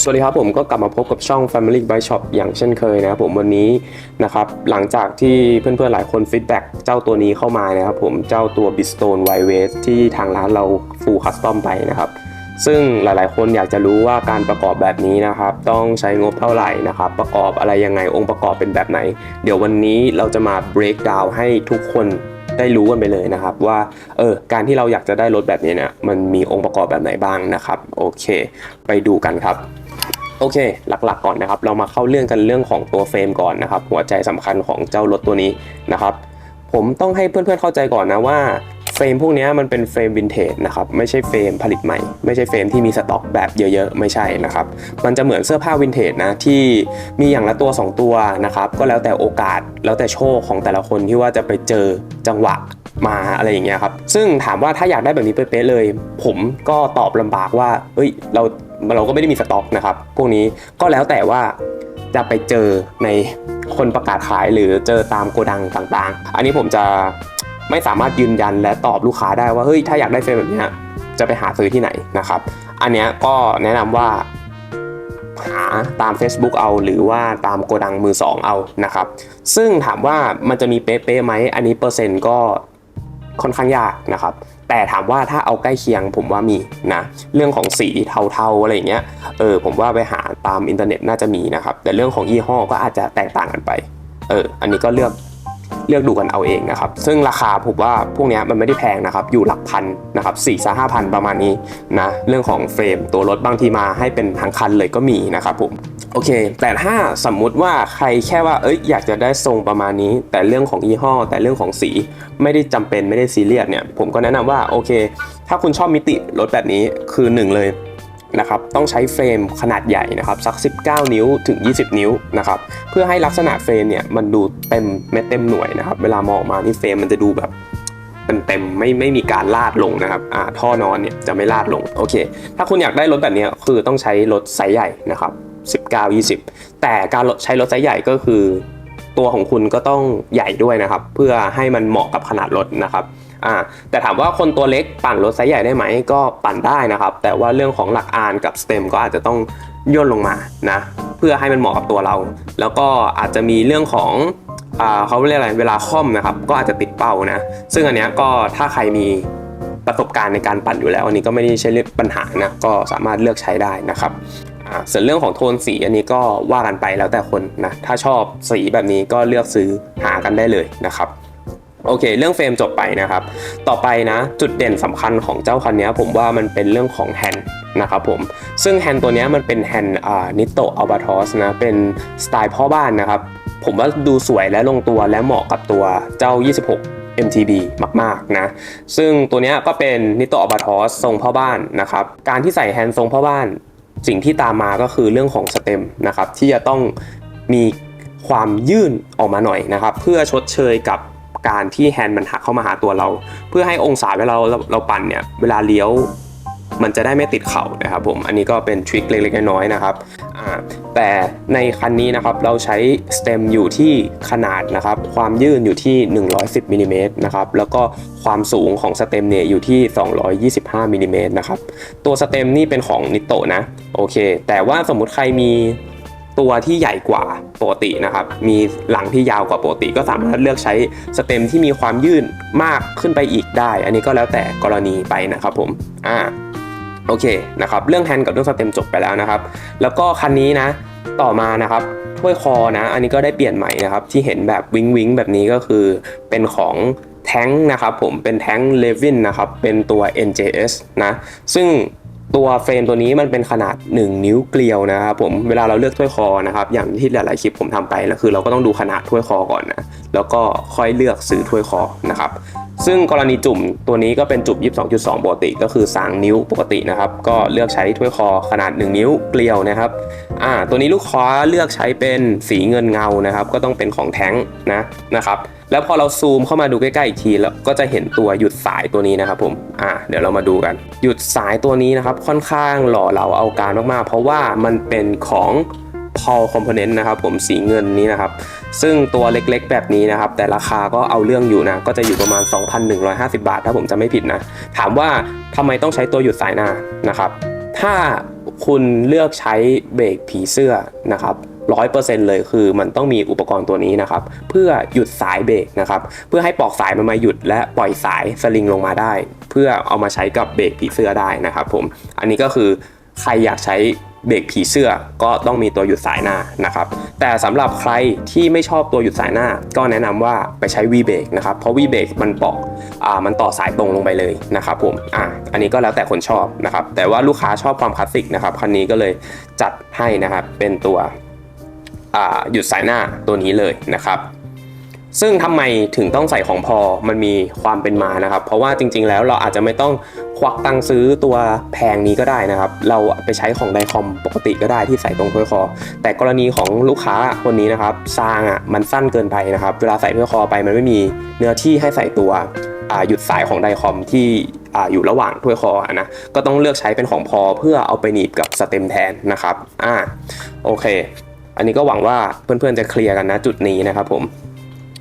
สวัสดีครับผมก็กลับมาพบกับช่อง Family by Shop อย่างเช่นเคยนะครับผมวันนี้นะครับหลังจากที่เพื่อนๆหลายคนฟีดแบ็กเจ้าตัวนี้เข้ามานะครับผมเจ้าตัว Bistone w i w a s t ที่ทางร้านเรา full custom ไปนะครับ ซึ่งหลายๆคนอยากจะรู้ว่าการประกอบแบบนี้นะครับ ต้องใช้งบเท่าไหร่นะครับ ประกอบอะไรยังไงองค์ประกอบเป็นแบบไหน เดี๋ยววันนี้เราจะมา break down ให้ทุกคนได้รู้กันไปเลยนะครับว่าเออการที่เราอยากจะได้รถแบบนี้เนี่ยมันมีองค์ประกอบแบบไหนบ้างนะครับ โอเค ไปดูกันครับ โอเค หลักๆก่อนนะครับ เรามาเข้าเรื่องกันเรื่องของตัวเฟรมก่อนนะครับ หัวใจสำคัญของเจ้ารถตัวนี้นะครับ ผมต้องให้เพื่อนๆเข้าใจก่อนนะว่าเฟรมพวกนี้มันเป็นเฟรมวินเทจนะครับไม่ใช่เฟรมผลิตใหม่ ไม่ใช่เฟรมที่มีสต็อกแบบเยอะๆ ไม่ใช่นะครับมันจะเหมือนเสื้อผ้าวินเทจนะที่มีอย่างละตัว 2 ตัวนะครับก็แล้วแต่โอกาสแล้วแต่โชคของแต่ละคนที่ว่าจะไปเจอจังหวะมาอะไรอย่างเงี้ยครับซึ่งถามว่าถ้าอยากได้แบบนี้เป๊ะๆเลย ผมก็ตอบลำบากว่าเฮ้ยเรา เราก็ไม่ได้มีสต็อกนะครับ พวกนี้ก็แล้วแต่ว่าจะไปเจอในคนประกาศขายหรือเจอตามโกดังต่างๆ อันนี้ผมจะไม่สามารถยืนยันและตอบลูกค้าได้ว่าเฮ้ยถ้าอยากได้เฟรมแบบนี้จะไปหาซื้อที่ไหนนะครับ อันนี้ก็แนะนำว่าหาตาม Facebook เอา หรือว่าตามโกดังมือสองเอานะครับ ซึ่งถามว่ามันจะมีเป๊ะๆไหมอันนี้เปอร์เซ็นต์ก็ค่อนข้างยากนะครับ แต่ถามว่าถ้าเอาใกล้เคียงผมว่ามีนะเรื่องของสีเทาๆอะไรเงี้ยเออผมว่าไปหาตามอินเทอร์เน็ตน่าจะมีนะครับแต่เรื่องของยี่ห้อก็อาจจะแตกต่างกันไปเอออันนี้ก็เลือกเลือกดูกันเอาเองนะครับ ซึ่งราคาผมว่าพวกนี้มันไม่ได้แพงนะครับ อยู่หลักพันนะครับสี่สห้าพันประมาณนี้นะ เรื่องของเฟรมตัวรถบางทีมาให้เป็นทั้งคันเลยก็มีนะครับผม โอเค แต่ถ้าสมมุติว่าใครแค่ว่าเอ้ยอยากจะได้ทรงประมาณนี้ แต่เรื่องของยี่ห้อ แต่เรื่องของสีไม่ได้จำเป็นไม่ได้ซีเรียสเนี่ย ผมก็แนะนำว่าโอเค ถ้าคุณชอบมิติรถแบบนี้คือหนึ่งเลยนะครับต้องใช้เฟรมขนาดใหญ่นะครับสัก 19 นิ้วถึง 20 นิ้วนะครับเพื่อให้ลักษณะเฟรมเนี่ยมันดูเต็มเม็ดเต็มหน่วยนะครับเวลามองออกมานี่เฟรมมันจะดูแบบเป็นเต็มไม่ไม่มีการลาดลงนะครับอ่าท่อนอนเนี่ยจะไม่ลาดลงโอเค ถ้าคุณอยากได้รถแบบนี้คือต้องใช้รถไซส์ใหญ่นะครับ 19 20 แต่การใช้รถไซส์ใหญ่ก็คือ ตัวของคุณก็ต้องใหญ่ด้วยนะครับ เพื่อให้มันเหมาะกับขนาดรถนะครับอ่าแต่ถามว่าคนตัวเล็กปั่นรถไซส์ใหญ่ได้ไหมก็ปั่นได้นะครับ แต่ว่าเรื่องของหลักอานกับสเต็มก็อาจจะต้องย่นลงมานะเพื่อให้มันเหมาะกับตัวเรา แล้วก็อาจจะมีเรื่องของอเขาเรียกอะไรเวลาค่อมนะครับ ก็อาจจะติดเป้านะ ซึ่งอันเนี้ยก็ถ้าใครมีประสบการณ์ในการปั่นอยู่แล้ว อันนี้ก็ไม่ได้ใช่ปัญหานะก็สามารถเลือกใช้ได้นะครับ ส่วนเรื่องของโทนสีอันนี้ก็ว่ากันไปแล้วแต่คนนะถ้าชอบสีแบบนี้ก็เลือกซื้อหากันได้เลยนะครับโอเค เรื่องเฟรมจบไปนะครับ ต่อไปนะจุดเด่นสำคัญของเจ้าคันนี้ผมว่ามันเป็นเรื่องของแฮนด์นะครับผม ซึ่งแฮนด์ตัวนี้มันเป็นแฮนด์อ่านิโตอัลบาทอสนะ เป็นสไตล์พ่อบ้านนะครับ ผมว่าดูสวยและลงตัวและเหมาะกับตัวเจ้า 26 MTB มาก ๆ นะ ซึ่งตัวนี้ก็เป็นนิโตอัลบาทอสทรงพ่อบ้านนะครับ การที่ใส่แฮนด์ทรงพ่อบ้าน สิ่งที่ตามมาก็คือเรื่องของสเต็มนะครับที่จะต้องมีความยื่นออกมาหน่อยนะครับ เพื่อชดเชยกับการที่แฮนด์มันหักเข้ามาหาตัวเรา เพื่อให้องศาเวลาเราเราปั่นเนี่ยเวลาเลี้ยวมันจะได้ไม่ติดเข่านะครับผม อันนี้ก็เป็นทริคเล็กๆน้อยๆนะครับ แต่ในคันนี้นะครับเราใช้สเต็มอยู่ที่ขนาดนะครับความยื่นอยู่ที่ 110มิลลิเมตรนะครับแล้วก็ความสูงของสเต็มเนี่ยอยู่ที่ 225มิลลิเมตรนะครับตัวสเต็มนี่เป็นของนิโตนะโอเค แต่ว่าสมมุติใครมีตัวที่ใหญ่กว่าปกตินะครับ มีหลังที่ยาวกว่าปกติ ก็สามารถเลือกใช้สเต็มที่มีความยื่นมากขึ้นไปอีกได้ อันนี้ก็แล้วแต่กรณีไปนะครับผม อ่า โอเคนะครับเรื่องแฮนด์กับเรื่องสเต็มจบไปแล้วนะครับ แล้วก็คันนี้นะต่อมานะครับถ้วยคอนะ อันนี้ก็ได้เปลี่ยนใหม่นะครับ ที่เห็นแบบวิงวิงแบบนี้ก็คือเป็นของแท้งนะครับผมเป็นแท้งเลวินนะครับเป็นตัว NJS นะซึ่ง ตัวเฟรมตัวนี้มันเป็นขนาด 1 นิ้วเกลียวนะครับผมเวลาเราเลือกถ้วยคอนะครับอย่างที่หลายๆคลิปผมทำไปแล้วคือเราก็ต้องดูขนาดถ้วยคอก่อนนะแล้วก็ค่อยเลือกซื้อถ้วยคอนะครับซึ่งกรณีจุ่มตัวนี้ก็เป็นจุ่ม 22.2 ปกติ ก็คือสางนิ้วปกตินะครับ ก็เลือกใช้ถ้วยคอขนาด 1 นิ้วเกลียวนะครับอ่าตัวนี้ลูกค้าเลือกใช้เป็นสีเงินเงานะครับ ก็ต้องเป็นของแท้งนะนะครับแล้วพอเราซูมเข้ามาดูใกล้ๆอีกทีแล้วก็จะเห็นตัวหยุดสายตัวนี้นะครับผมอ่าเดี๋ยวเรามาดูกัน หยุดสายตัวนี้นะครับค่อนข้างหล่อเหลาเอาการมากๆ เพราะว่ามันเป็นของ Paul Component นะครับผมสีเงินนี้นะครับ ซึ่งตัวเล็กๆแบบนี้นะครับ แต่ราคาก็เอาเรื่องอยู่นะ ก็จะอยู่ประมาณ 2,150 บาท ถ้าผมจะไม่ผิดนะ ถามว่าทำไมต้องใช้ตัวหยุดสายหน้านะครับ ถ้าคุณเลือกใช้เบรกผีเสื้อนะครับ ร้อยเปอร์เซ็นต์เลยคือมันต้องมีอุปกรณ์ตัวนี้นะครับ เพื่อหยุดสายเบรกนะครับ เพื่อให้ปลอกสายมันมาหยุดและปล่อยสายสลิงลงมาได้ เพื่อเอามาใช้กับเบรกผีเสื้อได้นะครับผมอันนี้ก็คือใครอยากใช้เบรกผีเสื้อก็ต้องมีตัวหยุดสายหน้านะครับ แต่สำหรับใครที่ไม่ชอบตัวหยุดสายหน้า ก็แนะนำว่าไปใช้ V เบรกนะครับ เพราะ V เบรกมันปอกอ่ามันต่อสายตรงลงไปเลยนะครับผมอะอันนี้ก็แล้วแต่คนชอบนะครับ แต่ว่าลูกค้าชอบความคลาสสิกนะครับ คันนี้ก็เลยจัดให้นะครับ เป็นตัว หยุดสายหน้าตัวนี้เลยนะครับ ซึ่งทำไมถึงต้องใส่ของพอมันมีความเป็นมานะครับ เพราะว่าจริง ๆ แล้วเราอาจจะไม่ต้องควักตังค์ซื้อตัวแพงนี้ก็ได้นะครับ เราไปใช้ของไดคอมปกติก็ได้ที่ใส่ตรงถ้วยคอ แต่กรณีของลูกค้าคนนี้นะครับซางอะมันสั้นเกินไปนะครับ เวลาใส่ถ้วยคอไปมันไม่มีเนื้อที่ให้ใส่ตัวหยุดสายของไดคอมที่ออยู่ระหว่างถ้วยคออนะก็ต้องเลือกใช้เป็นของพอเพื่อเอาไปหนีบกับสเต็มแทนนะครับอ่าโอเค อันนี้ก็หวังว่าเพื่อนๆจะเคลียร์กันนะจุดนี้นะครับผม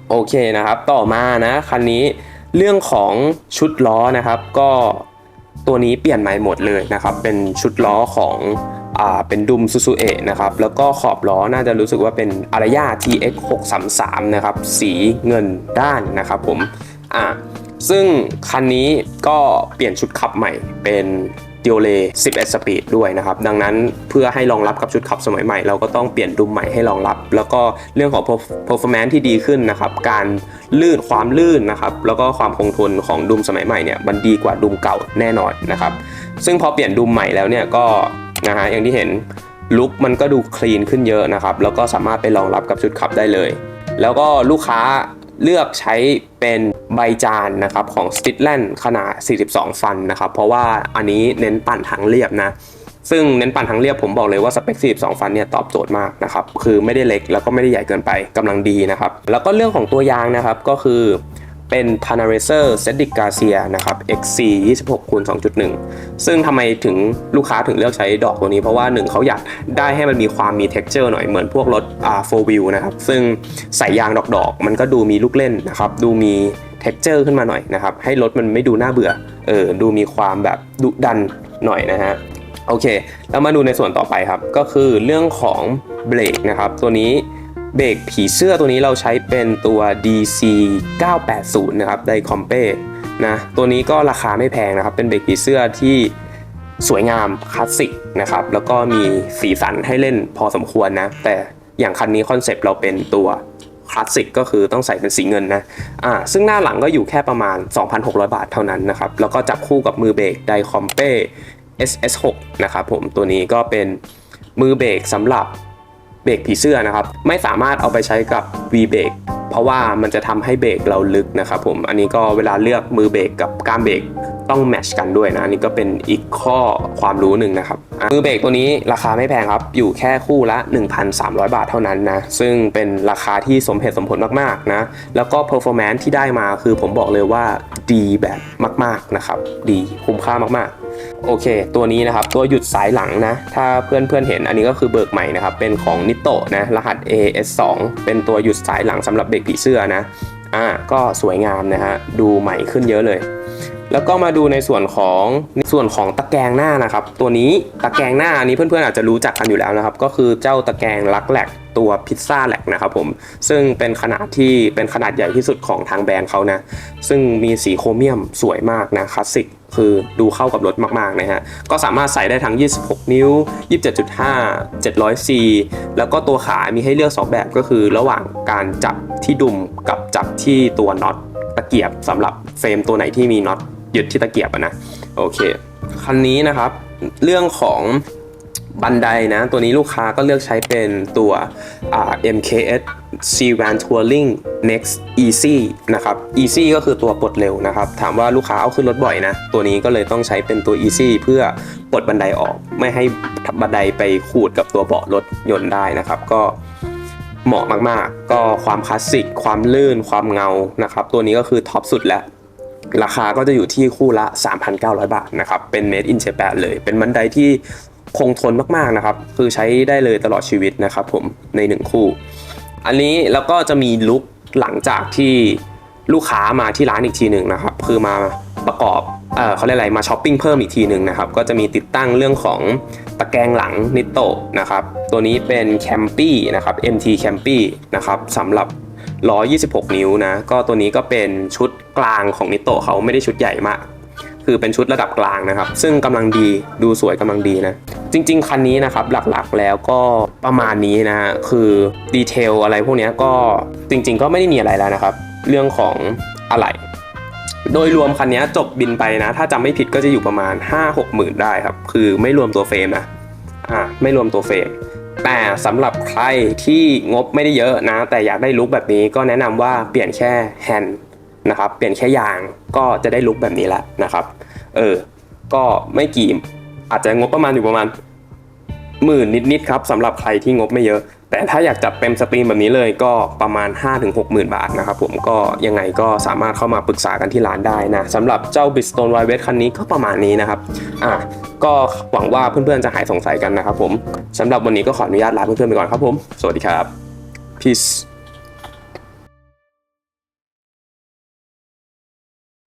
โอเคนะครับ ต่อมานะคันนี้เรื่องของชุดล้อนะครับ ก็ตัวนี้เปลี่ยนใหม่หมดเลยนะครับ เป็นชุดล้อของอ่าเป็นดุมซูซูเอะนะครับ แล้วก็ขอบล้อน่าจะรู้สึกว่าเป็นอารยา TX 633นะครับ สีเงินด้านนะครับผมอ่าซึ่งคันนี้ก็เปลี่ยนชุดขับใหม่เป็น ดิโอเล11 สปีดด้วยนะครับ ดังนั้นเพื่อให้รองรับกับชุดขับสมัยใหม่ เราก็ต้องเปลี่ยนดุมใหม่ให้รองรับ แล้วก็เรื่องของ performance ที่ดีขึ้นนะครับ การลื่นความลื่นนะครับ แล้วก็ความคงทนของดุมสมัยใหม่เนี่ยมันดีกว่าดุมเก่าแน่นอนนะครับ ซึ่งพอเปลี่ยนดุมใหม่แล้วเนี่ยก็นะฮะอย่างที่เห็นลุคมันก็ดูคลีนขึ้นเยอะนะครับ แล้วก็สามารถไปรองรับกับชุดขับได้เลย แล้วก็ลูกค้า เลือกใช้เป็นใบจานนะครับของ s t i t l a n d ขนาด 42 ฟันนะครับ เพราะว่าอันนี้เน้นปั่นทางเรียบนะ ซึ่งเน้นปั่นทางเรียบผมบอกเลยว่าสเปค 42 ฟันเนี่ยตอบโจทย์มากนะครับ คือไม่ได้เล็กแล้วก็ไม่ได้ใหญ่เกินไปกำลังดีนะครับ แล้วก็เรื่องของตัวยางนะครับก็คือ เป็น p a n a r a c e r c e d i c g a r c i a นะครับ XC 26คูณ2.1 ซึ่งทำไมถึงลูกค้าถึงเลือกใช้ดอกตัวนี้ เพราะว่าหนึ่งเขาอยากได้ให้มันมีความมี texture หน่อยเหมือนพวกรถอ่า4 wheel นะครับ ซึ่งใส่ยางดอกๆ มันก็ดูมีลูกเล่นนะครับ ดูมี texture ขึ้นมาหน่อยนะครับ ให้รถมันไม่ดูน่าเบื่อ เออ ดูมีความแบบดุดันหน่อยนะฮะโอเค แล้วมาดูในส่วนต่อไปครับ ก็คือเรื่องของเบรกนะครับ ตัวนี้ เบรกผีเสื้อตัวนี้เราใช้เป็นตัว DC 980 นะครับไดคอมเป้นะตัวนี้ก็ราคาไม่แพงนะครับ เป็นเบรกผีเสื้อที่สวยงามคลาสสิกนะครับ แล้วก็มีสีสันให้เล่นพอสมควรนะ แต่อย่างคันนี้คอนเซปต์เราเป็นตัวคลาสสิกก็คือต้องใส่เป็นสีเงินนะ อ่า ซึ่งหน้าหลังก็อยู่แค่ประมาณ 2,600 บาทเท่านั้นนะครับ แล้วก็จับคู่กับมือเบรกไดคอมเป้ SS6 นะครับผม ตัวนี้ก็เป็นมือเบรกสำหรับ เบรกผีเสื้อนะครับ ไม่สามารถเอาไปใช้กับ V เบรกเพราะว่ามันจะทำให้เบรกเราลึกนะครับผม อันนี้ก็เวลาเลือกมือเบรกกับก้ามเบรก ต้องแมชกันด้วยนะนนี้ก็เป็นอีกข้อความรู้หนึ่งนะครับมือเบรกตัวนี้ราคาไม่แพงครับ อยู่แค่คู่ละ 1,300 บาทเท่านั้นนะ ซึ่งเป็นราคาที่สมเหตุสมผลมากๆนะ แล้วก็ performance ที่ได้มาคือผมบอกเลยว่าดีแบบมากๆนะครับ ดีคุ้มค่ามากๆ โอเค ตัวนี้นะครับ ตัวหยุดสายหลังนะ ถ้าเพื่อนเพื่อนๆเห็นอันนี้ก็คือเบิกใหม่นะครับ เป็นของนิโตนะ รหัส AS2 เป็นตัวหยุดสายหลังสำหรับเด็กผีเสื้อนะ อ่า ก็สวยงามนะฮะ ดูใหม่ขึ้นเยอะเลย แล้วก็มาดูในส่วนของในส่วนของตะแกรงหน้านะครับ ตัวนี้ตะแกรงหน้าอันนี้เพื่อนๆอาจจะรู้จักกันอยู่แล้วนะครับ ก็คือเจ้าตะแกรงลักแหลกตัวพิซซ่าแหลกนะครับผมซึ่งเป็นขนาดที่เป็นขนาดใหญ่ที่สุดของทางแบรนด์เขานะ ซึ่งมีสีโครเมียมสวยมากนะคลาสสิกคือดูเข้ากับรถมากๆนะฮะ ก็สามารถใส่ได้ทั้ง 26 นิ้ว 27.5 700C แล้วก็ตัวขามีให้เลือก 2 แบบก็คือระหว่างการจับที่ดุมกับจับที่ตัวน็อตตะเกียบสำหรับเฟรมตัวไหนที่มีน็อต ยึดที่ตะเกียบอะนะโอเคคันนี้นะครับ เรื่องของบันไดนะ ตัวนี้ลูกค้าก็เลือกใช้เป็นตัว MKS C Van Touring Next Easy นะครับ Easy ก็คือตัวปลดเร็วนะครับ ถามว่าลูกค้าเอาขึ้นรถบ่อยนะ ตัวนี้ก็เลยต้องใช้เป็นตัว Easy เพื่อปลดบันไดออก ไม่ให้บันไดไปขูดกับตัวเบาะรถยนต์ได้นะครับ ก็เหมาะมากๆ ก็ความคลาสสิก ความลื่น ความเงานะครับ ตัวนี้ก็คือท็อปสุดแล้ว ราคาก็จะอยู่ที่คู่ละ 3,900 บาทนะครับ เป็น made in Japan เลย เป็นบันไดที่คงทนมากๆนะครับ คือใช้ได้เลยตลอดชีวิตนะครับผมใน 1 คู่ อันนี้แล้วก็จะมีลุคหลังจากที่ลูกค้ามาที่ร้านอีกทีหนึ่งนะครับ คือมาประกอบเอเขาเรียกอะไรมาช้อปปิ้งเพิ่มอีกทีหนึ่งนะครับ ก็จะมีติดตั้งเรื่องของตะแกรงหลังนิโตะนะครับ ตัวนี้เป็นแคมปี้นะครับ MT แคมปี้นะครับสำหรับ 126 นิ้วนะ ก็ตัวนี้ก็เป็นชุดกลางของนิโตเขาไม่ได้ชุดใหญ่มาก คือเป็นชุดระดับกลางนะครับ ซึ่งกำลังดีดูสวยกำลังดีนะ จริง ๆ คันนี้นะครับหลักๆแล้วก็ประมาณนี้นะฮะคือดีเทลอะไรพวกนี้ก็จริง ๆ ก็ไม่ได้มีอะไรแล้วนะครับ เรื่องของอะไหล่โดยรวมคันนี้จบบินไปนะ ถ้าจำไม่ผิดก็จะอยู่ประมาณ 5-6 หมื่นได้ครับ คือไม่รวมตัวเฟรมนะ อ่า ไม่รวมตัวเฟรม แต่สำหรับใครที่งบไม่ได้เยอะนะ แต่อยากได้ลุคแบบนี้ก็แนะนำว่าเปลี่ยนแค่แฮนด์นะครับ เปลี่ยนแค่ยางก็จะได้ลุคแบบนี้แหละนะครับ เออ ก็ไม่กี่อาจจะงบประมาณอยู่ประมาณหมื่นนิดๆครับสำหรับใครที่งบไม่เยอะ แต่ถ้าอยากจัดเต็มสตรีมแบบนี้เลยก็ประมาณ 5-6หมื่นบาทนะครับผมก็ยังไงก็สามารถเข้ามาปรึกษากันที่ร้านได้นะสำหรับเจ้า b i t s t o n e w i e t คันนี้ก็ประมาณนี้นะครับอะก็หวังว่าเพื่อนๆจะหายสงสัยกันนะครับผมสำหรับวันนี้ก็ขออนุญาตลาเพื่อนๆไปก่อนครับผม สวัสดีครับ peace